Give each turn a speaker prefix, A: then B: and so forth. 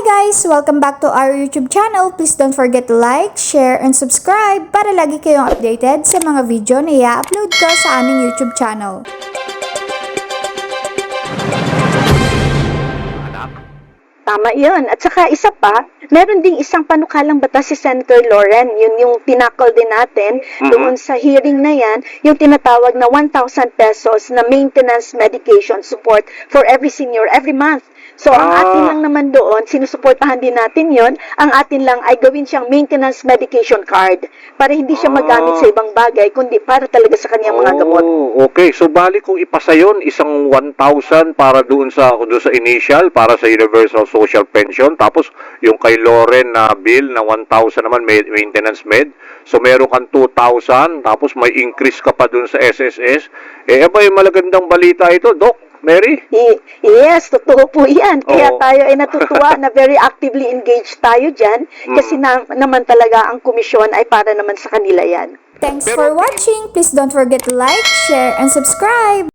A: guys! Welcome back to our YouTube channel. Please don't forget to like, share, and subscribe para lagi kayong updated sa mga video na i-upload ko sa aming YouTube channel.
B: Tama yun. At saka isa pa, meron ding isang panukalang batas si Senator Lauren, yun yung tinakol din natin doon sa hearing na yan, yung tinatawag na 1,000 pesos na maintenance medication support for every senior every month. So, ang
C: Ah.
B: atin lang naman doon, sinusuportahan din natin yon ang atin lang ay gawin siyang maintenance medication card para hindi siya magamit
C: Ah.
B: sa ibang bagay, kundi para talaga sa kanyang mga gamot.
C: Oh, okay. So bali kung ipasa yon isang 1,000 para doon sa doon sa initial para sa Universal Social Pension tapos yung kay Lauren na bill na 1,000 naman maintenance med. So meron kang 2,000 tapos may increase ka pa doon sa SSS. Eh abay malagandang balita ito, Doc. Mary?
B: I- Yes, totoo po yan. Kaya
C: Oo.
B: tayo ay natutuwa na very actively engaged tayo dyan kasi na, naman talaga ang komisyon ay para naman sa kanila yan.
A: Thanks for watching! Please don't forget to like, share, and subscribe!